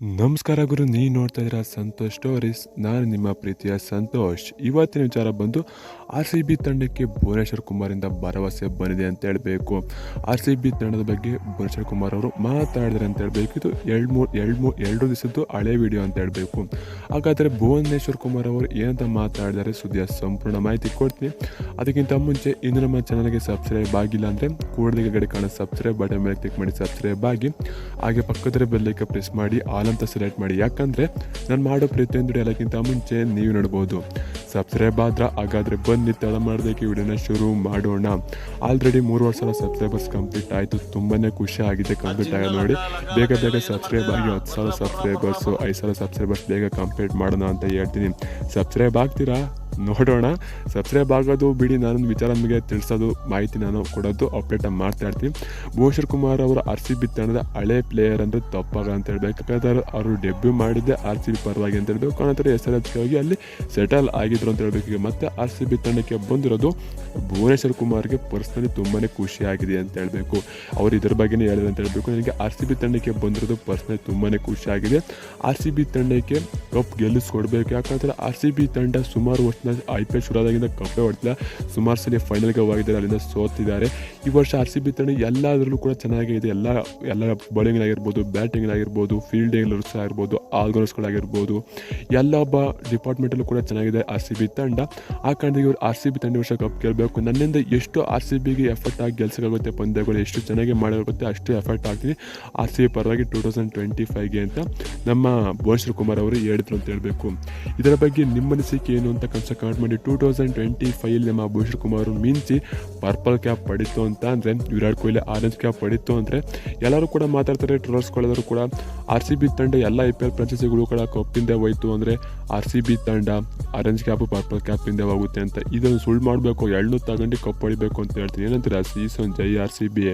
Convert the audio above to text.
ನಮಸ್ಕಾರ ಗುರು ನೀ ನೋಡ್ತಾ ಇದ್ದೀರಾ ಸಂತೋಷ್ ಸ್ಟೋರೀಸ್ ನಾನು ನಿಮ್ಮ ಪ್ರೀತಿಯ ಸಂತೋಷ್. ಇವತ್ತಿನ ವಿಚಾರ ಬಂದು ಆರ್ ಸಿ ಬಿ ತಂಡಕ್ಕೆ ಭುವನೇಶ್ವರ್ ಕುಮಾರಿಂದ ಭರವಸೆ ಬಂದಿದೆ ಅಂತ ಹೇಳಬೇಕು. ಆರ್ ಸಿ ಬಿ ತಂಡದ ಬಗ್ಗೆ ಭುವನೇಶ್ವರ್ ಕುಮಾರ್ ಅವರು ಮಾತಾಡಿದ್ರೆ ಅಂತ ಹೇಳಬೇಕು. ಇದು ಎರಡು ಮೂರು ಎರಡು ಮೂರು ಎರಡು ದಿವಸದ್ದು ಹಳೆ ವಿಡಿಯೋ ಅಂತ ಹೇಳಬೇಕು. ಹಾಗಾದರೆ ಭುವನೇಶ್ವರ್ ಕುಮಾರ್ ಅವರು ಏನಂತ ಮಾತಾಡಿದರೆ ಸುದ್ದಿಯ ಸಂಪೂರ್ಣ ಮಾಹಿತಿ ಕೊಡ್ತೀನಿ. ಅದಕ್ಕಿಂತ ಮುಂಚೆ ಇನ್ನು ನಮ್ಮ ಚಾನಲ್ಗೆ ಸಬ್ಸ್ಕ್ರೈಬ್ ಆಗಿಲ್ಲ ಅಂದರೆ ಕೂಡಲಿಗೆ ಗಡಿ ಕಾಣೋ ಸಬ್ಸ್ಕ್ರೈಬ್ ಬಟನ್ ಮೇಲೆ ಕ್ಲಿಕ್ ಮಾಡಿ ಸಬ್ಸ್ಕ್ರೈಬ್ ಆಗಿ. ಹಾಗೆ ಪಕ್ಕದ ಬೆಲ್ಲೈಕ ಪ್ರೆಸ್ ಮಾಡಿ ಆಲ್ ಅಂತ ಸೆಲೆಕ್ಟ್ ಮಾಡಿ. ಯಾಕಂದರೆ ನಾನು ಮಾಡೋ ಪ್ರತಿಯೊಂದು ಎಲ್ಲಕ್ಕಿಂತ ಮುಂಚೆ ನೀವು ನೋಡ್ಬೋದು. ಸಬ್ಸ್ಕ್ರೈಬ್ ಆದ್ರೆ ಹಾಗಾದರೆ ಬನ್ನಿ ತಡ ಮಾಡೋದಕ್ಕೆ ವಿಡಿಯೋನ ಶುರು ಮಾಡೋಣ. ಆಲ್ರೆಡಿ ಮೂರು ವರ್ಷದ ಸಬ್ಸ್ಕ್ರೈಬರ್ಸ್ ಕಂಪ್ಲೀಟ್ ಆಯಿತು. ತುಂಬಾ ಖುಷಿ ಆಗಿದೆ ಕಂಪ್ಲೀಟ್ ಆಗಿ ನೋಡಿ. ಬೇಗ ಬೇಗ ಸಬ್ಸ್ಕ್ರೈಬ್ ಆಗಿ, ಹತ್ತು ಸಾವಿರ ಸಬ್ಸ್ಕ್ರೈಬರ್ಸು ಐದು ಸಾವಿರ ಸಬ್ಸ್ಕ್ರೈಬರ್ಸ್ ಬೇಗ ಕಂಪ್ಲೀಟ್ ಮಾಡೋಣ ಅಂತ ಹೇಳ್ತೀನಿ. ಸಬ್ಸ್ಕ್ರೈಬ್ ಆಗ್ತೀರಾ? ನೋಡೋಣ. ಸಬ್ಸ್ಕ್ರೈಬ್ ಆಗೋದು ಬಿಡಿ, ನಾನೊಂದು ವಿಚಾರ ನಿಮಗೆ ತಿಳಿಸೋದು, ಮಾಹಿತಿ ನಾನು ಕೊಡೋದು ಅಪ್ಡೇಟ್ ಮಾಡ್ತಾ ಇರ್ತೀನಿ. ಭುವನೇಶ್ವರ್ ಕುಮಾರ್ ಅವರು ಆರ್ ಸಿ ಬಿ ತಂಡದ ಹಳೆ ಪ್ಲೇಯರ್ ಅಂದರೆ ತಪ್ಪಾಗ ಅಂತ ಹೇಳ್ಬೇಕು ಯಾಕಂದ್ರೆ ಅವರು ಡೆಬ್ಯೂ ಮಾಡಿದ್ದೆ ಆರ್ ಸಿ ಬಿ ಪರವಾಗಿ ಅಂತ ಹೇಳ್ಬೇಕು ನಂತರ ಎಸ್ ಹೋಗಿ ಅಲ್ಲಿ ಸೆಟಲ್ ಆಗಿದ್ರು ಅಂತ ಹೇಳ್ಬೇಕು ಈಗ ಮತ್ತೆ ಆರ್ ಸಿ ಬಿ ತಂಡಕ್ಕೆ ಬಂದಿರೋದು ಭುವನೇಶ್ವರ್ ಕುಮಾರ್ಗೆ ಪರ್ಸ್ನಲಿ ತುಂಬಾ ಖುಷಿಯಾಗಿದೆ ಅಂತ ಹೇಳಬೇಕು. ಅವರು ಇದ್ರ ಬಗ್ಗೆನೇ ಹೇಳಿದ್ರು ಅಂತ ಹೇಳಬೇಕು. ನನಗೆ ಆರ್ ಸಿ ಬಿ ತಂಡಕ್ಕೆ ಬಂದಿರೋದು ಪರ್ಸ್ನಲಿ ತುಂಬಾ ಖುಷಿಯಾಗಿದೆ ಆರ್ ಸಿ ಬಿ ತಂಡಕ್ಕೆ ಕಪ್ ಗೆಲ್ಲಿಸ್ಕೊಡ್ಬೇಕು. ಯಾಕಂದ್ರೆ ಆರ್ ಸಿ ಬಿ ತಂಡ ಸುಮಾರು ವರ್ಷ ಐ ಪಿ ಎಲ್ ಶುರುವಾದಾಗಿಂದ ಕಪ್ಪೇ ಹೊಡ್ತಿಲ್ಲ. ಸುಮಾರು ಸಲ ಫೈನಲ್ಗೆ ಹೋಗಿದ್ದಾರೆ ಅಲ್ಲಿಂದ ಸೋತಿದ್ದಾರೆ. ಈ ವರ್ಷ ಆರ್ ಸಿ ಬಿ ತಂಡ ಎಲ್ಲದರಲ್ಲೂ ಕೂಡ ಚೆನ್ನಾಗಿದೆ ಎಲ್ಲ ಎಲ್ಲ ಬೌಲಿಂಗ್ ಆಗಿರ್ಬೋದು ಬ್ಯಾಟಿಂಗ್ ಆಗಿರ್ಬೋದು ಆಲ್ಗೌನ್ಸ್ಗಳಾಗಿರ್ಬೋದು ಎಲ್ಲ ಒಬ್ಬ ಡಿಪಾರ್ಟ್ಮೆಂಟಲ್ಲೂ ಕೂಡ ಚೆನ್ನಾಗಿದೆ ಆರ್ ಸಿ ಬಿ ತಂಡ. ಆ ಕಾರಣಕ್ಕೆ ಇವರು ಆರ್ ಸಿ ಬಿ ತಂಡ ವರ್ಷ ಕಪ್ ಗೆಲ್ಲಬೇಕು ನನ್ನಿಂದ ಎಷ್ಟು ಆರ್ ಸಿ ಬಿಗೆ ಎಫರ್ಟ್ ಆಗಿ ಗೆಲ್ಸೋಕ್ಕಾಗುತ್ತೆ ಪಂದ್ಯಗಳು, ಎಷ್ಟು ಚೆನ್ನಾಗಿ ಮಾಡೋಕ್ಕಾಗುತ್ತೆ ಅಷ್ಟು ಎಫರ್ಟ್ ಆಗ್ತೀನಿ ಆರ್ ಸಿ ಬಿ ಪರವಾಗಿ ಟೂ ತೌಸಂಡ್ ಟ್ವೆಂಟಿ ಫೈವ್ಗೆ ಅಂತ ನಮ್ಮ ಭುವನೇಶ್ವರ್ ಕುಮಾರ್ ಅವರು ಹೇಳಿದ್ರು ಅಂತ ಹೇಳಬೇಕು. ಇದರ ಬಗ್ಗೆ ನಿಮ್ಮ ಅನಿಸಿಕೆ ಏನು ಅಂತ ಕನ್ಸ ಕಮೆಂಟ್ ಮಾಡಿ. ಟೂ ತೌಸಂಡ್ ಟ್ವೆಂಟಿ ಫೈವ್ ನಮ್ಮ ಭೂಷಣ್ ಕುಮಾರ್ ಮಿಂಚಿ ಪರ್ಪಲ್ ಕ್ಯಾಪ್ ಪಡಿತು ಅಂತ ಅಂದರೆ, ವಿರಾಟ್ ಕೊಹ್ಲಿ ಆರೆಂಜ್ ಕ್ಯಾಪ್ ಪಡಿತು ಅಂದರೆ, ಎಲ್ಲರೂ ಕೂಡ ಮಾತಾಡ್ತಾರೆ ಟ್ರೋಲ್ಸ್ಗಳಾದರೂ ಕೂಡ. ಆರ್ ಸಿ ಬಿ ತಂಡ ಎಲ್ಲ ಐ ಪಿ ಎಲ್ ಫ್ರಾಂಚೈಸಿಗಳು ಕೂಡ ಕಪ್ಪಿಂದ ಹೋಯ್ತು ಅಂದರೆ ಆರ್ ಸಿ ಬಿ ತಂಡ ಆರೆಂಜ್ ಕ್ಯಾಪ್ ಪರ್ಪಲ್ ಕ್ಯಾಪಿಂದ ಹೋಗುತ್ತೆ ಅಂತ. ಇದನ್ನು ಸುಳ್ಳು ಮಾಡಬೇಕು ಎಳ್ಳು ತಗೊಂಡು ಕಪ್ ಹೊಡಿಬೇಕು ಅಂತ ಹೇಳ್ತೀನಿ. ಏನಂತೀರಾ ಸೀಸನ್ ಜೈ ಆರ್ ಸಿ ಬಿ